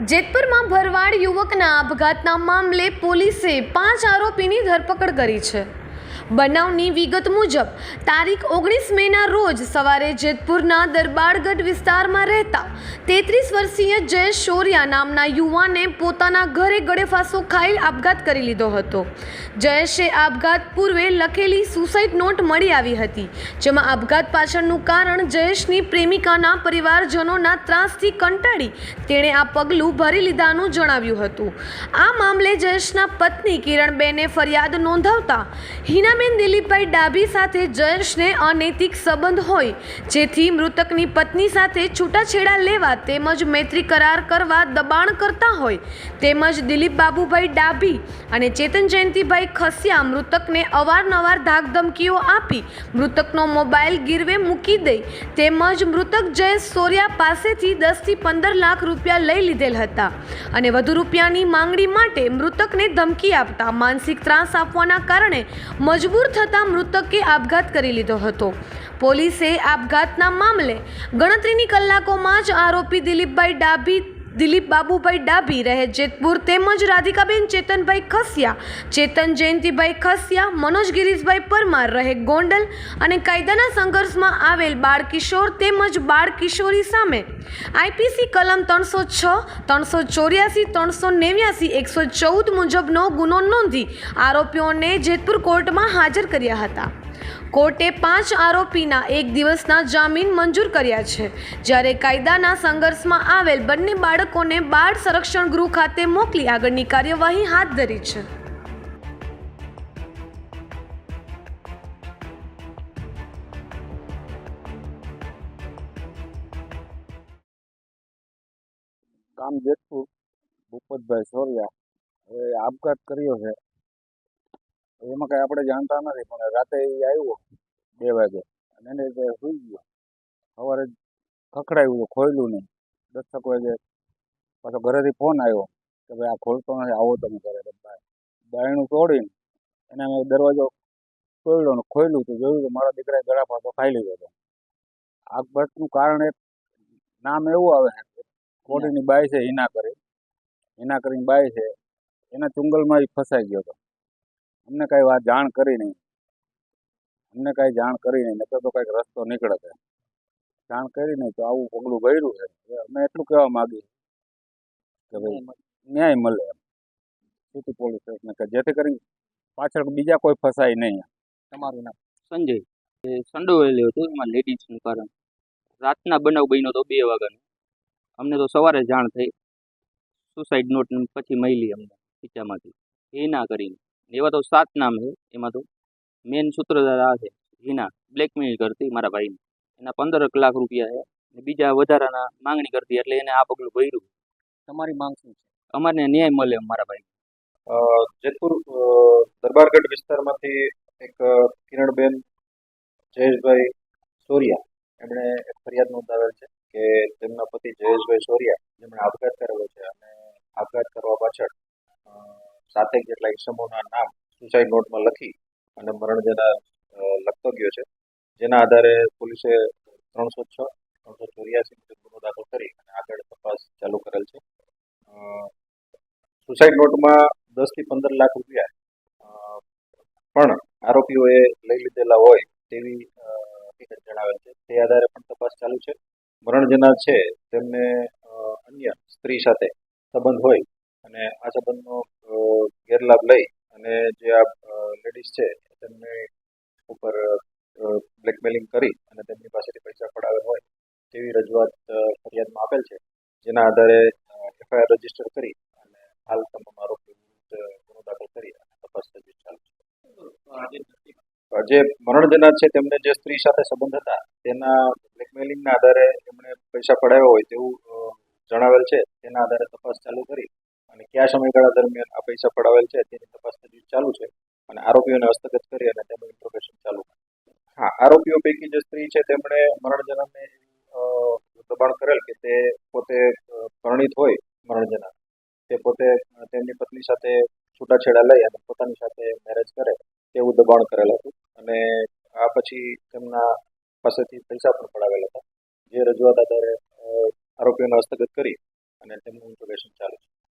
જેતપુરમાં ભરવાડ યુવકના આપઘાતના મામલે પોલીસે પાંચ આરોપીની ધરપકડ કરી છે. બનાવની વિગત મુજબ, તારીખ ઓગણીસ મેના રોજ સવારે જેતપુરના દરબારગઢ વિસ્તારમાં રહેતા તેત્રીસ વર્ષીય જયેશ શોરિયા નામના યુવાને પોતાના ઘરે ગળેફાંસો ખાઈ આપઘાત કરી લીધો હતો. જયેશે આપઘાત પૂર્વે લખેલી સુસાઇડ નોટ મળી આવી હતી, જેમાં આપઘાત પાછળનું કારણ જયેશની પ્રેમિકાના પરિવારજનોના ત્રાસથી કંટાળી તેણે આ પગલું ભરી લીધાનું જણાવ્યું હતું. આ મામલે જયેશના પત્ની કિરણબેને ફરિયાદ નોંધાવતા હિનાબેન દિલીપભાઈ ડાભી સાથે જયેશને અનૈતિક સંબંધ હોય, જેથી મૃતકની પત્ની સાથે છૂટાછેડા લેવા તેમજ મૈત્રી કરાર કરવા દબાણ કરતા હોય, તેમજ દિલીપ બાબુભાઈ ડાભી અને ચેતન જયંતિભાઈ ખસિયા મૃતકને અવારનવાર ધાકધમકીઓ આપી, મૃતકનો મોબાઈલ ગીરવે મૂકી દઈ, તેમજ મૃતક જયેશ સોરિયા પાસેથી દસથી પંદર લાખ રૂપિયા લઈ લીધેલ હતા અને વધુ રૂપિયાની માંગણી માટે મૃતકને ધમકી આપતા માનસિક ત્રાસ આપવાના કારણે મજબૂર થતાં મૃતકે આપઘાત કરી લીધો હતો. પોલીસે આપઘાતના મામલે ગણતરીની કલાકોમાં જ આરોપી દિલીપભાઈ ડાભી દિલીપ બાબુભાઈ ડાભી રહે જેતપુર તેમજ રાધિકાબેન ચેતનભાઈ ખસિયા. ચેતન જયંતિભાઈ ખસિયા, મનોજ ગિરીશભાઈ પરમાર રહે ગોંડલ અને કાયદાના સંઘર્ષમાં આવેલ બાળકિશોર તેમજ બાળકિશોરી સામે. આઈપીસી કલમ ત્રણસો છ, ત્રણસો ચોર્યાસી, ત્રણસો નેવ્યાસી, એકસો ચૌદ મુજબનો ગુનો નોંધી આરોપીઓને જેતપુર કોર્ટમાં હાજર કર્યા હતા. કોર્ટે પાંચ આરોપીના એક દિવસના જામીન મંજૂર કર્યા છે. જ્યારે કાયદાના સંઘર્ષમાં આવેલ બંને બાળકોને બાળ સંરક્ષણ ગૃહ ખાતે મોકલી આગળની કાર્યવાહી હાથ ધરી છે. કામ જેતપુર ભૂપતભાઈ સોરિયા, હવે આપઘાત કર્યો છે. એમાં કઈ આપણે જાણતા નથી, પણ રાતે એ આવ્યો બે વાગે અને એને સુઈ ગયો. સવારે ખખડાવ્યું તો ખોલ્યું નહીં. દસ્તક વાગે પાછો ઘરેથી ફોન આવ્યો કે ભાઈ આ ખોલતો નથી, આવો તમે ઘરે બાયણું તોડીને એને મેં દરવાજો ખોલ્યો ને ખોલ્યું તો જોયું તો મારા દીકરાએ ગળા પાછો ખાઈ લીધો હતો. આપઘાતનું કારણ એક નામ એવું આવે છે કોડીની બાય છે, હિના કરી. હિના કરીને બાય છે, એના ચુંગલમાં એ ફસાઈ ગયો હતો. અમને કાંઈ વાત જાણ કરી નહીં. અમને કાંઈ જાણ કરી નહીં નકર તો કાંઈક રસ્તો નીકળે છે. જાણ કરી નહીં તો આવું પગલું ભર્યું છે. અમે એટલું કહેવા માંગીએ કે ભાઈ ન્યાય મળે. એમ. સિટી પોલીસ સ્ટેશને કે જેથી કરી પાછળ બીજા કોઈ ફસાય નહીં તમારું નામ? સંજય. એ સંડોવેલી હતું એમાં લેડીઝનું કારણ. રાતના બનાવ બન્યો તો બે વાગ્યાનો. અમને તો સવારે જાણ થઈ. સુસાઇડ નોટ પછી મળી અમને ખીચામાંથી. ના કરીને. એવા તો સાત નામ છે. એમાં તો મેન સૂત્રધાર આ છે હિના બ્લેકમેલ કરતી મારા ભાઈને. એના પંદર લાખ રૂપિયા છે ને બીજા વધારાના માંગણી કરતી એટલે એને આ પગલું ભર્યું. તમારી માંગ શું છે? અમારને ન્યાય મળે મારા ભાઈ જેતપુર દરબારગઢ વિસ્તારમાંથી એક કિરણબેન જયેશભાઈ સોરિયા. એમણે એક ફરિયાદ નોંધાવેલ છે કે તેમના પતિ જયેશભાઈ સોરિયા જેમણે આપઘાત કરેલો છે અને આપઘાત કરવા પાછળ સાતેક જેટલા ઇસમોના નામ સુસાઇડ નોટમાં લખી અને મરણ જેના લખતો ગયો છે. જેના આધારે પોલીસે ત્રણસો છ, ત્રણસો ચોર્યાસી મુજબ ગુનો દાખલ કરી અને આગળ તપાસ ચાલુ કરેલ છે. સુસાઇડ નોટમાં દસથી પંદર લાખ રૂપિયા પણ આરોપીઓએ લઈ લીધેલા હોય તેવી હકીકત જણાવેલ છે. તે આધારે પણ તપાસ ચાલુ છે. મરણ જનાર છે તેમને અન્ય સ્ત્રી સાથે સંબંધ હોય અને આ સંબંધનો ગેરલાભ લઈ અને જે આ લેડીઝ છે, તેમને ઉપર બ્લેકમેલિંગ કરી અને તેમની પાસેથી પૈસા પડાવેલ હોય તેવી રજૂઆત ફરિયાદમાં આપેલ છે. જેના આધારે એફઆઈઆર રજિસ્ટર કરી અને હાલ તમામ આરોપી ગુનો દાખલ કરી અને તપાસ તજવીજ ચાલુ છે. જે મરણ જનાર છે તેમને જે સ્ત્રી સાથે સંબંધ હતા, તેના બ્લેકમેલિંગના આધારે એમણે પૈસા પડાવ્યા હોય તેવું જણાવેલ છે. તેના આધારે તપાસ ચાલુ કરી કયા સમયગાળા દરમિયાન આ પૈસા પડાવેલ છે તેની તપાસ હજી ચાલુ છે અને આરોપીઓને હસ્તગત કરી અને તેમનું ઇન્ટ્રોગેશન ચાલુ. હા, આરોપીઓ પૈકી જે સ્ત્રી છે તેમણે મરણ દબાણ કરેલ કે તે પોતે પરણિત હોય મરણ તે પોતે તેમની પત્ની સાથે છૂટાછેડા લઈ અને પોતાની સાથે મેરેજ કરે તેવું દબાણ કરેલ હતું. અને આ પછી તેમના પાસેથી પૈસા પણ પડાવેલા હતા. જે રજૂઆત આધારે આરોપીઓને હસ્તગત કરી અને તેમનું ઇન્ટ્રોગેશન ચાલુ છે.